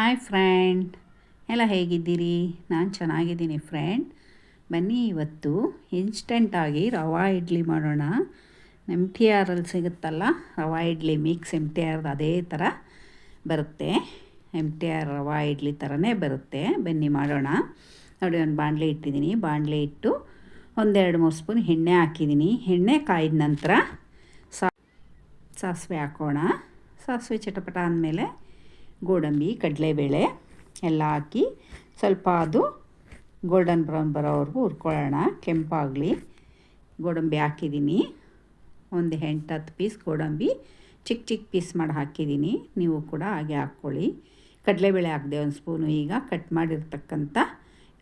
Hi friend ಎಲ್ಲ ಹೇಗಿದ್ದೀರಿ? ನಾನು ಚೆನ್ನಾಗಿದ್ದೀನಿ ಫ್ರೆಂಡ್ ಬನ್ನಿ ಇವತ್ತು ಇನ್ಸ್ಟೆಂಟಾಗಿ ರವಾ ಇಡ್ಲಿ ಮಾಡೋಣ. ಎಂ ಟಿ ಆರಲ್ಲಿ ಸಿಗುತ್ತಲ್ಲ, rava idli mix M T ಆರ್ದು ಅದೇ ಥರ ಬರುತ್ತೆ. M T R rava idli ಥರನೇ ಬರುತ್ತೆ. ಬನ್ನಿ ಮಾಡೋಣ. ನೋಡಿ, ಒಂದು ಬಾಣಲೆ ಇಟ್ಟಿದ್ದೀನಿ. ಬಾಣಲೆ ಇಟ್ಟು ಒಂದೆರಡು ಮೂರು ಸ್ಪೂನ್ ಎಣ್ಣೆ ಹಾಕಿದ್ದೀನಿ. ಎಣ್ಣೆ ಕಾಯಿದ ನಂತರ ಸಾಸಿವೆ ಹಾಕೋಣ. ಸಾಸಿವೆ ಚಟಪಟ ಅಂದಮೇಲೆ ಗೋಡಂಬಿ, ಕಡಲೆಬೇಳೆ ಎಲ್ಲ ಹಾಕಿ ಸ್ವಲ್ಪ ಅದು ಗೋಲ್ಡನ್ ಬ್ರೌನ್ ಬರೋವರೆಗೂ ಹುರ್ಕೊಳ್ಳೋಣ. ಕೆಂಪಾಗಲಿ. ಗೋಡಂಬಿ ಹಾಕಿದ್ದೀನಿ. ಒಂದು ಎಂಟು ಹತ್ತು ಪೀಸ್ ಗೋಡಂಬಿ ಚಿಕ್ಕ ಚಿಕ್ಕ ಪೀಸ್ ಮಾಡಿ ಹಾಕಿದ್ದೀನಿ. ನೀವು ಕೂಡ ಹಾಗೆ ಹಾಕ್ಕೊಳ್ಳಿ. ಕಡಲೆಬೇಳೆ ಹಾಕಿದೆ ಒಂದು ಸ್ಪೂನು. ಈಗ ಕಟ್ ಮಾಡಿರ್ತಕ್ಕಂಥ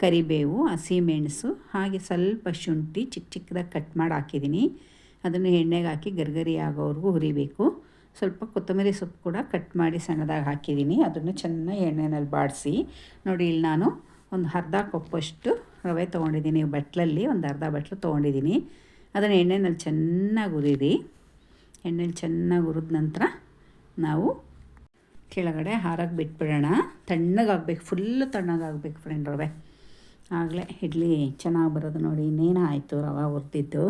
ಕರಿಬೇವು, ಹಸಿಮೆಣಸು ಹಾಗೆ ಸ್ವಲ್ಪ ಶುಂಠಿ ಚಿಕ್ಕ ಚಿಕ್ಕದಾಗಿ ಕಟ್ ಮಾಡಿ ಹಾಕಿದ್ದೀನಿ. ಅದನ್ನು ಎಣ್ಣೆಗೆ ಹಾಕಿ ಗರ್ಗರಿ ಆಗೋವರೆಗೂ ಹುರಿಬೇಕು. ಸ್ವಲ್ಪ ಕೊತ್ತಂಬರಿ ಸೊಪ್ಪು ಕೂಡ ಕಟ್ ಮಾಡಿ ಸಣ್ಣದಾಗಿ ಹಾಕಿದ್ದೀನಿ. ಅದನ್ನು ಚೆನ್ನಾಗಿ ಎಣ್ಣೆನಲ್ಲಿ ಬಾಡಿಸಿ. ನೋಡಿ, ಇಲ್ಲಿ ನಾನು ಒಂದು ಅರ್ಧ ಕಪ್ಪಷ್ಟು ರವೆ ತೊಗೊಂಡಿದ್ದೀನಿ. ಬಟ್ಲಲ್ಲಿ ಒಂದು ಅರ್ಧ ಬಟ್ಲು ತೊಗೊಂಡಿದ್ದೀನಿ. ಅದನ್ನು ಎಣ್ಣೆನಲ್ಲಿ ಚೆನ್ನಾಗಿ ಹುರಿದಿ ಎಣ್ಣೆಲಿ ಚೆನ್ನಾಗಿ ಹುರಿದ ನಂತರ ನಾವು ಕೆಳಗಡೆ ಹಾರಕ್ಕೆ ಬಿಟ್ಬಿಡೋಣ. ತಣ್ಣಗಾಗಬೇಕು ಫುಲ್ಲು ತಣ್ಣಗಾಗಬೇಕು ಫ್ರೆಂಡ್ ರವೆ. ಆಗಲೇ ಇಡ್ಲಿ ಚೆನ್ನಾಗಿ ಬರೋದು ನೋಡಿ ಇನ್ನೇನು ಆಯಿತು ರವೆ ಹುರಿದಿದ್ದು?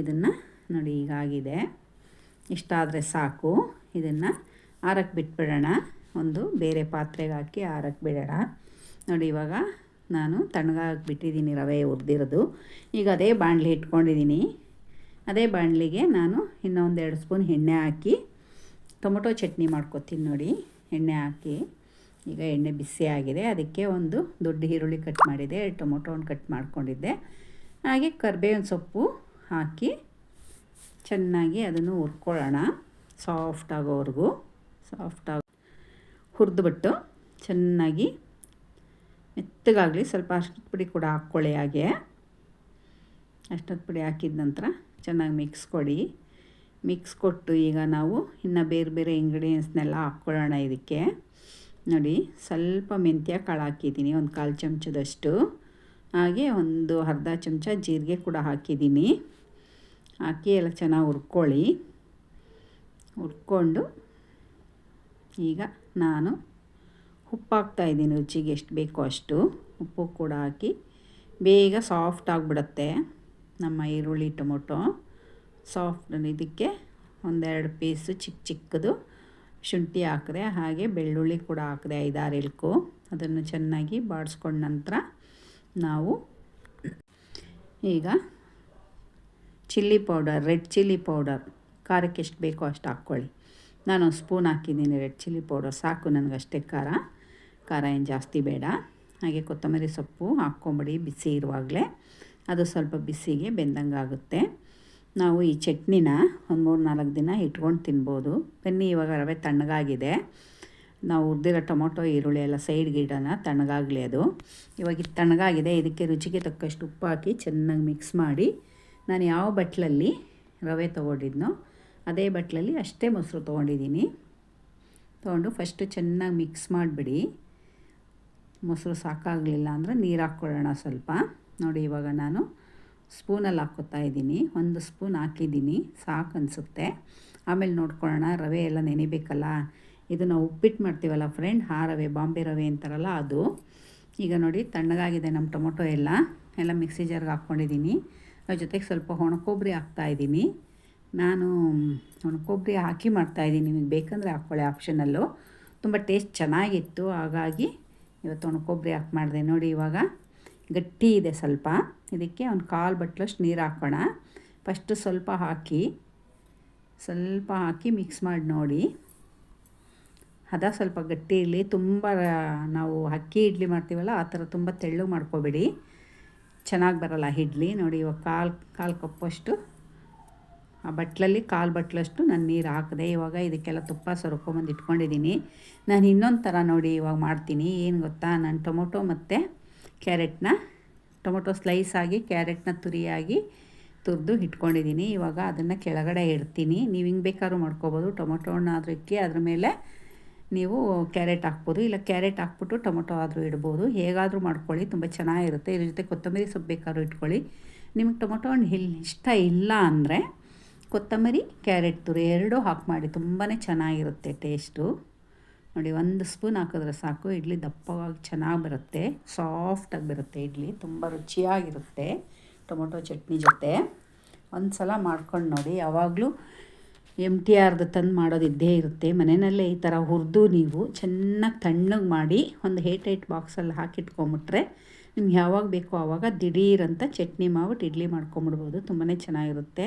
ಇದನ್ನು ನೋಡಿ, ಈಗ ಆಗಿದೆ. ಇಷ್ಟಾದರೆ ಸಾಕು. ಇದನ್ನು ಆರಕ್ಕೆ ಬಿಟ್ಬಿಡೋಣ. ಒಂದು ಬೇರೆ ಪಾತ್ರೆಗೆ ಹಾಕಿ ಆರಕ್ಕೆ ಬಿಡೋಣ. ನೋಡಿ, ಇವಾಗ ನಾನು ತಣ್ಣಗಾಗಿ ಬಿಟ್ಟಿದ್ದೀನಿ ರವೆ ಉರ್ದಿರೋದು ಈಗ ಅದೇ ಬಾಣಲಿ ಇಟ್ಕೊಂಡಿದ್ದೀನಿ. ಅದೇ ಬಾಣಲಿಗೆ ನಾನು ಇನ್ನೊಂದು ಎರಡು ಸ್ಪೂನ್ ಎಣ್ಣೆ ಹಾಕಿ, ಟೊಮೊಟೊ ಚಟ್ನಿ ಮಾಡ್ಕೊತೀನಿ ನೋಡಿ. ಎಣ್ಣೆ ಹಾಕಿ. ಈಗ ಎಣ್ಣೆ ಬಿಸಿ ಆಗಿದೆ. ಅದಕ್ಕೆ ಒಂದು ದೊಡ್ಡ ಈರುಳ್ಳಿ ಕಟ್ ಮಾಡಿದೆ ಒಂದು ಕಟ್ ಮಾಡ್ಕೊಂಡಿದ್ದೆ. ಹಾಗೆ ಕರ್ಬೇವಿನ ಸೊಪ್ಪು ಹಾಕಿ ಚೆನ್ನಾಗಿ ಅದನ್ನು ಹುರ್ಕೊಳ್ಳೋಣ. ಸಾಫ್ಟ್ ಆಗೋವರೆಗೂ. ಸಾಫ್ಟಾಗಿ ಹುರಿದ್ಬಿಟ್ಟು ಚೆನ್ನಾಗಿ ಮೆತ್ತಗಾಗಲಿ, ಸ್ವಲ್ಪ ಅಷ್ಟದ ಪುಡಿ ಕೂಡ ಹಾಕ್ಕೊಳ್ಳಿ ಹಾಗೆ. ಅಷ್ಟದ ಪುಡಿ ಹಾಕಿದ ನಂತರ ಚೆನ್ನಾಗಿ ಮಿಕ್ಸ್ ಕೊಡಿ. ಮಿಕ್ಸ್ ಕೊಟ್ಟು ಈಗ ನಾವು ಇನ್ನು ಬೇರೆ ಬೇರೆ ಇಂಗ್ರೀಡಿಯೆಂಟ್ಸ್ನೆಲ್ಲ ಹಾಕ್ಕೊಳ್ಳೋಣ ಇದಕ್ಕೆ. ನೋಡಿ, ಸ್ವಲ್ಪ ಮೆಂತ್ಯ ಕಾಳು ಹಾಕಿದ್ದೀನಿ, ಒಂದು ಕಾಲು ಚಮಚದಷ್ಟು. ಹಾಗೆ ಒಂದು ಅರ್ಧ ಚಮಚ ಜೀರಿಗೆ ಕೂಡ ಹಾಕಿದ್ದೀನಿ. ಹಾಕಿ ಎಲ್ಲ ಚೆನ್ನಾಗಿ ಹುರ್ಕೊಳ್ಳಿ. ಹುರ್ಕೊಂಡು ಈಗ ನಾನು ಉಪ್ಪು ಹಾಕ್ತಾಯಿದ್ದೀನಿ ರುಚಿಗೆ ಎಷ್ಟು ಬೇಕೋ ಅಷ್ಟು. ಉಪ್ಪು ಕೂಡ ಹಾಕಿ ಬೇಗ ಸಾಫ್ಟ್ ಆಗಿಬಿಡುತ್ತೆ ನಮ್ಮ ಈರುಳ್ಳಿ, ಟೊಮೊಟೊ. ಸಾಫ್ಟ್ ಇದಕ್ಕೆ ಒಂದೆರಡು ಪೀಸು ಚಿಕ್ಕ ಚಿಕ್ಕದು ಶುಂಠಿ ಹಾಕಿದೆ, ಹಾಗೆ ಬೆಳ್ಳುಳ್ಳಿ ಕೂಡ ಹಾಕಿದೆ ಐದಾರು ಎಲ್ಕು ಅದನ್ನು ಚೆನ್ನಾಗಿ ಬಾಡಿಸ್ಕೊಂಡ ನಂತರ ನಾವು ಈಗ chilli powder, red chilli powder. ಖಾರಕ್ಕೆ ಎಷ್ಟು ಬೇಕೋ ಅಷ್ಟು ಹಾಕ್ಕೊಳ್ಳಿ. ನಾನು ಒಂದು ಸ್ಪೂನ್ ಹಾಕಿದ್ದೀನಿ ರೆಡ್ ಚಿಲ್ಲಿ ಪೌಡರ್. ಸಾಕು ನನಗೆ ಅಷ್ಟೇ ಖಾರ. ಖಾರ ಏನು ಜಾಸ್ತಿ ಬೇಡ. ಹಾಗೆ ಕೊತ್ತಂಬರಿ ಸೊಪ್ಪು ಹಾಕ್ಕೊಂಬಿಡಿ ಬಿಸಿ ಇರುವಾಗಲೇ. ಅದು ಸ್ವಲ್ಪ ಬಿಸಿಗೆ ಬೆಂದಂಗೆ ಆಗುತ್ತೆ. ನಾವು ಈ ಚಟ್ನಿನ ಒಂದು ಮೂರು ನಾಲ್ಕು ದಿನ ಇಟ್ಕೊಂಡು ತಿನ್ಬೋದು. ಬನ್ನಿ, ಇವಾಗ ರವೆ ತಣ್ಣಗಾಗಿದೆ. ನಾವು ಹುರಿದಿರೋ ಟೊಮೊಟೊ, ಈರುಳ್ಳಿ ಎಲ್ಲ ಸೈಡ್ಗೆ ಗಿಡನ ತಣ್ಣಗಾಗಲಿ ಅದು. ಇವಾಗ ತಣ್ಣಗಾಗಿದೆ. ಇದಕ್ಕೆ ರುಚಿಗೆ ತಕ್ಕಷ್ಟು ಉಪ್ಪು ಹಾಕಿ ಚೆನ್ನಾಗಿ ಮಿಕ್ಸ್ ಮಾಡಿ ನಾನು ಯಾವ ಬಟ್ಲಲ್ಲಿ ರವೆ ತೊಗೊಂಡಿದ್ನೋ ಅದೇ ಬಟ್ಲಲ್ಲಿ ಅಷ್ಟೇ ಮೊಸರು ತೊಗೊಂಡಿದ್ದೀನಿ. ತೊಗೊಂಡು ಫಸ್ಟು ಚೆನ್ನಾಗಿ ಮಿಕ್ಸ್ ಮಾಡಿಬಿಡಿ. ಮೊಸರು ಸಾಕಾಗಲಿಲ್ಲ ಅಂದರೆ ನೀರು ಹಾಕ್ಕೊಳ್ಳೋಣ ಸ್ವಲ್ಪ. ನೋಡಿ ಇವಾಗ ನಾನು ಸ್ಪೂನಲ್ಲಿ ಹಾಕ್ಕೋತಾ ಇದ್ದೀನಿ. ಒಂದು ಸ್ಪೂನ್ ಹಾಕಿದ್ದೀನಿ. ಸಾಕು ಅನಿಸುತ್ತೆ. ಆಮೇಲೆ ನೋಡ್ಕೊಳ್ಳೋಣ, ರವೆ ಎಲ್ಲ ನೆನಿಬೇಕಲ್ಲ? ಇದು ನಾವು ಉಪ್ಪಿಟ್ಟು ಮಾಡ್ತೀವಲ್ಲ ಫ್ರೆಂಡ್ ಆ ರವೆ, ಬಾಂಬೆ ರವೆ ಅಂತಾರಲ್ಲ ಅದು. ಈಗ ನೋಡಿ ತಣ್ಣಗಾಗಿದೆ ನಮ್ಮ ಟೊಮೊಟೊ ಎಲ್ಲ. ಎಲ್ಲ ಮಿಕ್ಸಿ ಜಾರ್ಗೆ ಹಾಕ್ಕೊಂಡಿದ್ದೀನಿ. ಜೊತೆಗೆ ಸ್ವಲ್ಪ ಒಣಕೊಬ್ಬರಿ ಹಾಕ್ತಾಯಿದ್ದೀನಿ ನಾನು ಒಣಕೊಬ್ಬರಿ ಹಾಕಿ ಮಾಡ್ತಾಯಿದ್ದೀನಿ ನಿಮಗೆ ಬೇಕಂದರೆ ಹಾಕ್ಕೊಳ್ಳಿ ಆಪ್ಷನಲ್ಲು. ತುಂಬ ಟೇಸ್ಟ್ ಚೆನ್ನಾಗಿತ್ತು. ಹಾಗಾಗಿ ಇವತ್ತು ಒಣಕೊಬ್ಬರಿ ಹಾಕಿ ಮಾಡಿದೆ. ನೋಡಿ ಇವಾಗ ಗಟ್ಟಿ ಇದೆ ಸ್ವಲ್ಪ. ಇದಕ್ಕೆ ಒಂದು ಕಾಲು ಬಟ್ಲಷ್ಟು ನೀರು ಹಾಕೋಣ. ಫಸ್ಟು ಸ್ವಲ್ಪ ಹಾಕಿ ಸ್ವಲ್ಪ ಹಾಕಿ ಮಿಕ್ಸ್ ಮಾಡಿ ನೋಡಿ. ಹದ ಸ್ವಲ್ಪ ಗಟ್ಟಿ ಇರಲಿ. ತುಂಬ ನಾವು ಅಕ್ಕಿ ಇಡ್ಲಿ ಮಾಡ್ತೀವಲ್ಲ, ಆ ಥರ ತುಂಬ ತೆಳ್ಳು ಮಾಡ್ಕೋಬೇಡಿ. ಚೆನ್ನಾಗಿ ಬರೋಲ್ಲ ಇಡ್ಲಿ. ನೋಡಿ ಇವಾಗ ಕಾಲು ಕಾಲು ಕಪ್ಪಷ್ಟು. ಆ ಬಟ್ಲಲ್ಲಿ ಕಾಲು ಬಟ್ಲಷ್ಟು ನಾನು ನೀರು ಹಾಕಿದೆ. ಇವಾಗ ಇದಕ್ಕೆಲ್ಲ ತುಪ್ಪ ಸೊರ್ಕೊಂಬಂದು ಇಟ್ಕೊಂಡಿದ್ದೀನಿ ನಾನು ಇನ್ನೊಂದು ಥರ ನೋಡಿ ಇವಾಗ ಮಾಡ್ತೀನಿ. ಏನು ಗೊತ್ತಾ? ನಾನು ಟೊಮೊಟೊ ಮತ್ತು ಕ್ಯಾರೆಟ್ನ, ಟೊಮೊಟೊ ಸ್ಲೈಸ್ ಆಗಿ, ಕ್ಯಾರೆಟ್ನ ತುರಿಯಾಗಿ ತುರಿದು ಇಟ್ಕೊಂಡಿದ್ದೀನಿ ಇವಾಗ ಅದನ್ನು ಕೆಳಗಡೆ ಇಡ್ತೀನಿ ನೀವು ಹಿಂಗೆ ಬೇಕಾದ್ರೂ ಮಾಡ್ಕೊಬೋದು. ಟೊಮೊಟೊನಾದ್ರೂ ಇಕ್ಕಿ ಅದ್ರ ಮೇಲೆ ನೀವು ಕ್ಯಾರೆಟ್ ಹಾಕ್ಬೋದು, ಇಲ್ಲ ಕ್ಯಾರೆಟ್ ಹಾಕ್ಬಿಟ್ಟು ಟೊಮೊಟೊ ಆದರೂ ಇಡ್ಬೋದು. ಹೇಗಾದರೂ ಮಾಡ್ಕೊಳ್ಳಿ, ತುಂಬ ಚೆನ್ನಾಗಿರುತ್ತೆ. ಇದ್ರ ಜೊತೆ ಕೊತ್ತಂಬರಿ ಸೊಪ್ಪು ಬೇಕಾದ್ರೂ ಇಟ್ಕೊಳ್ಳಿ. ನಿಮಗೆ ಟೊಮೊಟೊ ಹಣ್ಣು ಇಲ್ಲಿ ಇಷ್ಟ ಇಲ್ಲ ಅಂದರೆ ಕೊತ್ತಂಬರಿ, ಕ್ಯಾರೆಟ್ ತುರಿ ಎರಡೂ ಹಾಕಿ ಮಾಡಿ ತುಂಬಾ ಚೆನ್ನಾಗಿರುತ್ತೆ ಟೇಸ್ಟು. ನೋಡಿ, ಒಂದು ಸ್ಪೂನ್ ಹಾಕಿದ್ರೆ ಸಾಕು. ಇಡ್ಲಿ ದಪ್ಪವಾಗಿ ಚೆನ್ನಾಗಿ ಬರುತ್ತೆ. ಸಾಫ್ಟಾಗಿ ಬರುತ್ತೆ ಇಡ್ಲಿ. ತುಂಬ ರುಚಿಯಾಗಿರುತ್ತೆ ಟೊಮೊಟೊ ಚಟ್ನಿ ಜೊತೆ. ಒಂದು ಸಲ ಮಾಡ್ಕೊಂಡು ನೋಡಿ. ಯಾವಾಗಲೂ ಎಂ ಟಿ ಆರ್ದು ತಂದು ಮಾಡೋದು ಇದ್ದೇ ಇರುತ್ತೆ. ಮನೆಯಲ್ಲೇ ಈ ಥರ ಹುರಿದು ನೀವು ಚೆನ್ನಾಗಿ ತಣ್ಣಗೆ ಮಾಡಿ ಒಂದು ಏಟ್ ಏಟ್ ಬಾಕ್ಸಲ್ಲಿ ಹಾಕಿಟ್ಕೊಂಬಿಟ್ರೆ ನಿಮ್ಗೆ ಯಾವಾಗ ಬೇಕೋ ಆವಾಗ ದಿಢೀರಂತ ಚಟ್ನಿ ಮಾಡ್ಬಿಟ್ಟು ಇಡ್ಲಿ ಮಾಡ್ಕೊಂಬಿಡ್ಬೋದು. ತುಂಬಾ ಚೆನ್ನಾಗಿರುತ್ತೆ.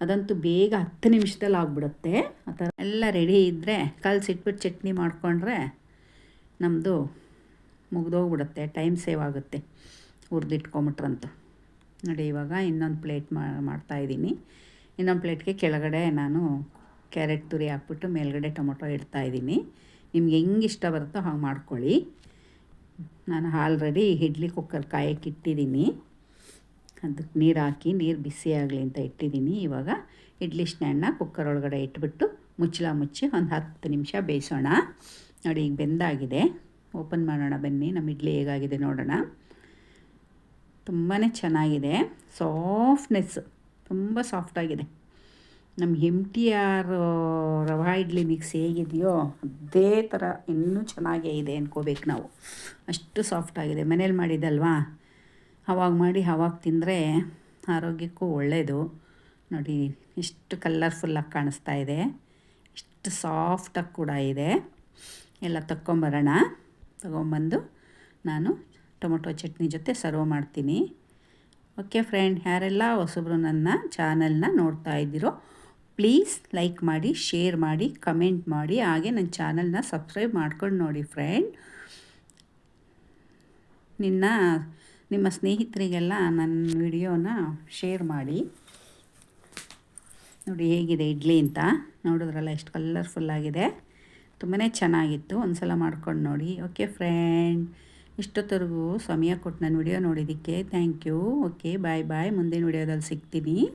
ಅದಂತೂ ಬೇಗ ಹತ್ತು ನಿಮಿಷದಲ್ಲಿ ಆಗಿಬಿಡುತ್ತೆ. ಆ ಥರ ಎಲ್ಲ ರೆಡಿ ಇದ್ದರೆ ಕಲಸಿಟ್ಬಿಟ್ಟು ಚಟ್ನಿ ಮಾಡಿಕೊಂಡ್ರೆ ನಮ್ಮದು ಮುಗ್ದೋಗ್ಬಿಡುತ್ತೆ. ಟೈಮ್ ಸೇವ್ ಆಗುತ್ತೆ ಹುರಿದಿಟ್ಕೊಂಬಿಟ್ರಂತೂ. ನೋಡಿ ಇವಾಗ ಇನ್ನೊಂದು ಪ್ಲೇಟ್ ಮಾಡ್ತಾಯಿದ್ದೀನಿ ಇನ್ನೊಂದು ಪ್ಲೇಟ್ಗೆ ಕೆಳಗಡೆ ನಾನು ಕ್ಯಾರೆಟ್ ತುರಿ ಹಾಕ್ಬಿಟ್ಟು ಮೇಲ್ಗಡೆ ಟೊಮೊಟೊ ಇಡ್ತಾಯಿದ್ದೀನಿ ನಿಮ್ಗೆ ಹೆಂಗೆ ಇಷ್ಟ ಬರುತ್ತೋ ಹಾಗೆ ಮಾಡ್ಕೊಳ್ಳಿ. ನಾನು ಆಲ್ರೆಡಿ ಇಡ್ಲಿ ಕುಕ್ಕರ್ ಕಾಯಕ್ಕೆ ಇಟ್ಟಿದ್ದೀನಿ. ಅದಕ್ಕೆ ನೀರು ಹಾಕಿ, ನೀರು ಬಿಸಿ ಆಗಲಿ ಅಂತ ಇಟ್ಟಿದ್ದೀನಿ. ಇವಾಗ ಇಡ್ಲಿ ಸ್ಟ್ಯಾಂಡನ್ನ ಕುಕ್ಕರ್ ಒಳಗಡೆ ಇಟ್ಬಿಟ್ಟು ಮುಚ್ಚಳ ಮುಚ್ಚಿ ಒಂದು ಹತ್ತು ನಿಮಿಷ ಬೇಯಿಸೋಣ. ನೋಡಿ, ಈಗ ಬೆಂದಾಗಿದೆ. ಓಪನ್ ಮಾಡೋಣ ಬನ್ನಿ. ನಮ್ಮ ಇಡ್ಲಿ ಹೇಗಾಗಿದೆ ನೋಡೋಣ. ತುಂಬಾ ಚೆನ್ನಾಗಿದೆ. ಸಾಫ್ಟ್ನೆಸ್ ತುಂಬ ಸಾಫ್ಟಾಗಿದೆ ನಮ್ಮ M T R rava idli mix ಹೇಗಿದೆಯೋ ಅದೇ ಥರ ಇನ್ನೂ ಚೆನ್ನಾಗೇ ಇದೆ ಅಂದ್ಕೋಬೇಕು ನಾವು. ಅಷ್ಟು ಸಾಫ್ಟಾಗಿದೆ ಮನೇಲಿ ಮಾಡಿದ್ದಲ್ವಾ? ಅವಾಗ ಮಾಡಿ ಅವಾಗ ತಿಂದರೆ ಆರೋಗ್ಯಕ್ಕೂ ಒಳ್ಳೆಯದು ನೋಡಿ, ಎಷ್ಟು ಕಲರ್ಫುಲ್ಲಾಗಿ ಕಾಣಿಸ್ತಾ ಇದೆ. ಇಷ್ಟು ಸಾಫ್ಟಾಗಿ ಕೂಡ ಇದೆ. ಎಲ್ಲ ತಕ್ಕೊಂಬರೋಣ. ತಗೊಂಬಂದು ನಾನು ಟೊಮೊಟೊ ಚಟ್ನಿ ಜೊತೆ ಸರ್ವ್ ಮಾಡ್ತೀನಿ. ಓಕೆ ಫ್ರೆಂಡ್, ಯಾರೆಲ್ಲ ಹೊಸಬ್ರು ನನ್ನ ಚಾನಲ್ನ ನೋಡ್ತಾ ಇದ್ದೀರೋ, ಪ್ಲೀಸ್ ಲೈಕ್ ಮಾಡಿ, ಶೇರ್ ಮಾಡಿ, ಕಮೆಂಟ್ ಮಾಡಿ, ಹಾಗೆ ನನ್ನ ಚಾನಲ್ನ ಸಬ್ಸ್ಕ್ರೈಬ್ ಮಾಡ್ಕೊಂಡು ನೋಡಿ ಫ್ರೆಂಡ್. ನಿನ್ನ, ನಿಮ್ಮ ಸ್ನೇಹಿತರಿಗೆಲ್ಲ ನನ್ನ ವಿಡಿಯೋನ ಶೇರ್ ಮಾಡಿ. ನೋಡಿ ಹೇಗಿದೆ ಇಡ್ಲಿ ಅಂತ. ನೋಡಿದ್ರಲ್ಲ ಎಷ್ಟು ಕಲರ್ಫುಲ್ಲಾಗಿದೆ ತುಂಬಾ ಚೆನ್ನಾಗಿತ್ತು. ಒಂದು ಸಲ ಮಾಡ್ಕೊಂಡು ನೋಡಿ. Okay friend. ಇಷ್ಟೊತ್ತರೆಗೂ ಸಮಯ ಕೊಟ್ಟು ನನ್ನ ವಿಡಿಯೋ ನೋಡಿದ್ದಕ್ಕೆ thank you okay bye bye ಮುಂದಿನ ವಿಡಿಯೋದಲ್ಲಿ ಸಿಗ್ತೀನಿ.